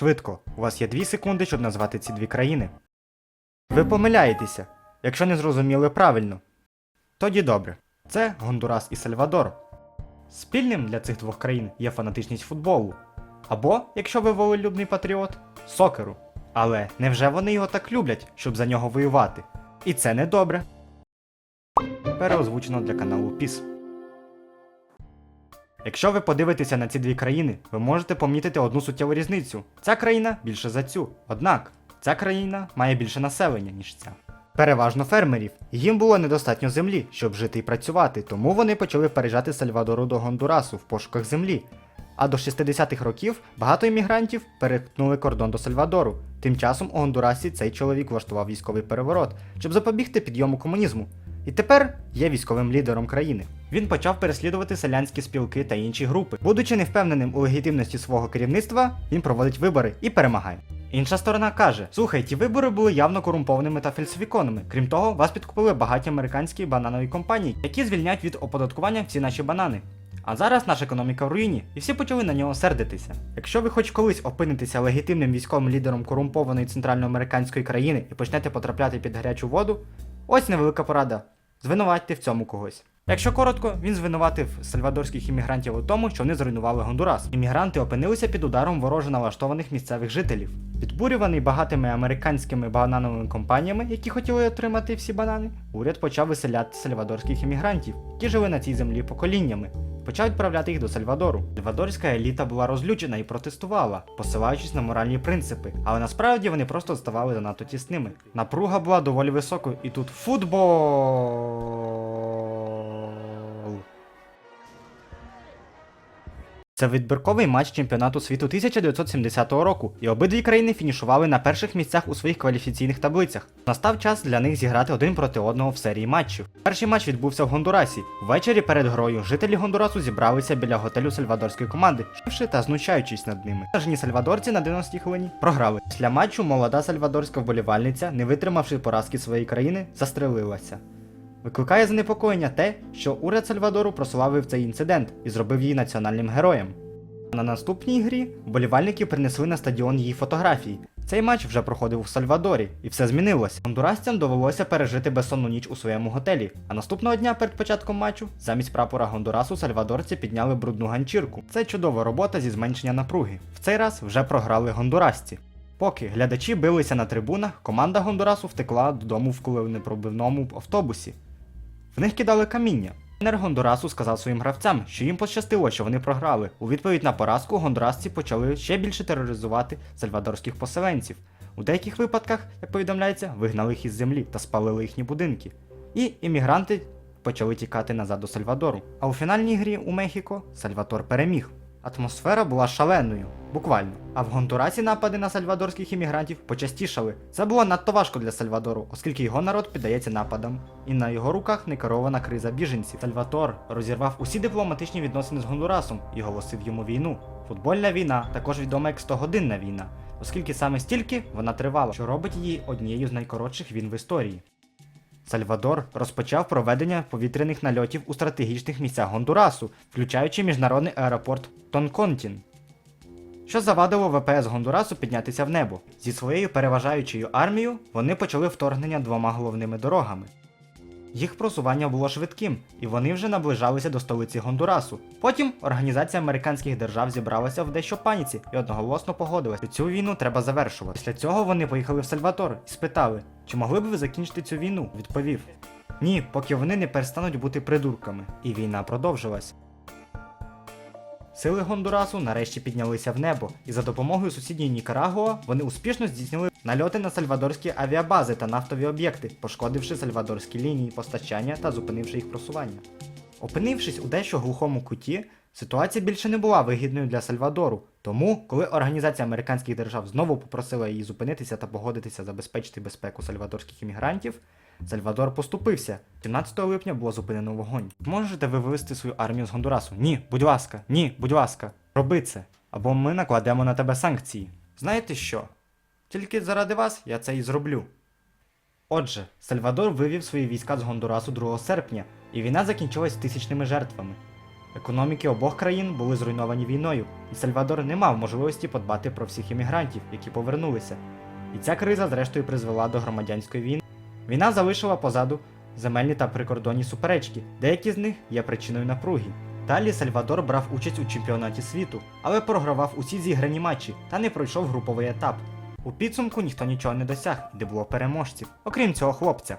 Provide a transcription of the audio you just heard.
Швидко, у вас є 2 секунди, щоб назвати ці дві країни. Ви помиляєтеся, якщо не зрозуміли правильно. Тоді добре. Це Гондурас і Сальвадор. Спільним для цих двох країн є фанатичність футболу. Або, якщо ви волелюбний патріот, сокеру. Але невже вони його так люблять, щоб за нього воювати? І це не добре. Переозвучено для каналу PIS. Якщо ви подивитеся на ці дві країни, ви можете помітити одну суттєву різницю. Ця країна більше за цю. Однак, ця країна має більше населення, ніж ця. Переважно фермерів. Їм було недостатньо землі, щоб жити і працювати, тому вони почали переїжджати з Сальвадору до Гондурасу в пошуках землі. А до 60-х років багато іммігрантів перетнули кордон до Сальвадору. Тим часом у Гондурасі цей чоловік влаштував військовий переворот, щоб запобігти підйому комунізму. І тепер є військовим лідером країни. Він почав переслідувати селянські спілки та інші групи. Будучи невпевненим у легітимності свого керівництва, він проводить вибори і перемагає. Інша сторона каже: слухай, ті вибори були явно корумпованими та фальсифікованими. Крім того, вас підкупили багаті американські бананові компанії, які звільняють від оподаткування всі наші банани. А зараз наша економіка в руїні, і всі почали на нього сердитися. Якщо ви хоч колись опинитеся легітимним військовим лідером корумпованої центральноамериканської країни і почнете потрапляти під гарячу воду, ось невелика порада. Звинуватьте в цьому когось. Якщо коротко, він звинуватив сальвадорських іммігрантів у тому, що вони зруйнували Гондурас. Іммігранти опинилися під ударом вороже налаштованих місцевих жителів. Підбурюваний багатими американськими банановими компаніями, які хотіли отримати всі банани, уряд почав виселяти сальвадорських іммігрантів, які жили на цій землі поколіннями. Почав відправляти їх до Сальвадору. Сальвадорська еліта була розлючена і протестувала, посилаючись на моральні принципи, але насправді вони просто ставали занадто тісними. Напруга була доволі високою, і тут футбол. Це відбірковий матч чемпіонату світу 1970 року, і обидві країни фінішували на перших місцях у своїх кваліфікаційних таблицях. Настав час для них зіграти один проти одного в серії матчів. Перший матч відбувся в Гондурасі. Ввечері перед грою жителі Гондурасу зібралися біля готелю сальвадорської команди, шивши та знущаючись над ними. Нажні сальвадорці на 90-й хвилині програли. Після матчу молода сальвадорська вболівальниця, не витримавши поразки своєї країни, застрелилася. Викликає занепокоєння те, що уряд Сальвадору прославив цей інцидент і зробив її національним героєм. На наступній грі вболівальники принесли на стадіон її фотографії. Цей матч вже проходив у Сальвадорі, і все змінилося. Гондурасцям довелося пережити безсонну ніч у своєму готелі. А наступного дня перед початком матчу замість прапора Гондурасу сальвадорці підняли брудну ганчірку. Це чудова робота зі зменшення напруги. В цей раз вже програли гондурасці. Поки глядачі билися на трибунах, команда Гондурасу втекла додому в коленепробивному автобусі. В них кидали каміння. Тренер Гондурасу сказав своїм гравцям, що їм пощастило, що вони програли. У відповідь на поразку гондурасці почали ще більше тероризувати сальвадорських поселенців. У деяких випадках, як повідомляється, вигнали їх із землі та спалили їхні будинки. І іммігранти почали тікати назад до Сальвадору. А у фінальній грі у Мехіко Сальватор переміг. Атмосфера була шаленою, буквально. А в Гондурасі напади на сальвадорських іммігрантів почастішали. Це було надто важко для Сальвадору, оскільки його народ піддається нападам, і на його руках не керована криза біженців. Сальватор розірвав усі дипломатичні відносини з Гондурасом і оголосив йому війну. Футбольна війна також відома як 100-годинна війна, оскільки саме стільки вона тривала, що робить її однією з найкоротших війн в історії. Сальвадор розпочав проведення повітряних нальотів у стратегічних місцях Гондурасу, включаючи міжнародний аеропорт Тонконтін, що завадило ВПС Гондурасу піднятися в небо. Зі своєю переважаючою армією вони почали вторгнення двома головними дорогами. Їх просування було швидким, і вони вже наближалися до столиці Гондурасу. Потім Організація американських держав зібралася в дещо паніці і одноголосно погодилась, що цю війну треба завершувати. Після цього вони поїхали в Сальватор і спитали, чи могли б ви закінчити цю війну? Відповів: Ні, поки вони не перестануть бути придурками. І війна продовжилась. Сили Гондурасу нарешті піднялися в небо, і за допомогою сусідньої Нікарагуа вони успішно здійснили нальоти на сальвадорські авіабази та нафтові об'єкти, пошкодивши сальвадорські лінії постачання та зупинивши їх просування. Опинившись у дещо глухому куті, ситуація більше не була вигідною для Сальвадору. Тому, коли Організація американських держав знову попросила її зупинитися та погодитися забезпечити безпеку сальвадорських іммігрантів, Сальвадор поступився. 17 липня було зупинено вогонь. Можете ви вивести свою армію з Гондурасу? Ні, будь ласка, ні, будь ласка, роби це. Або ми накладемо на тебе санкції. Знаєте що? Тільки заради вас я це і зроблю. Отже, Сальвадор вивів свої війська з Гондурасу 2 серпня, і війна закінчилась тисячними жертвами. Економіки обох країн були зруйновані війною, і Сальвадор не мав можливості подбати про всіх іммігрантів, які повернулися. І ця криза зрештою призвела до громадянської війни. Війна залишила позаду земельні та прикордонні суперечки, деякі з них є причиною напруги. Далі Сальвадор брав участь у чемпіонаті світу, але програвав усі зіграні матчі та не пройшов груповий етап. У підсумку ніхто нічого не досяг, де було переможців, окрім цього хлопця.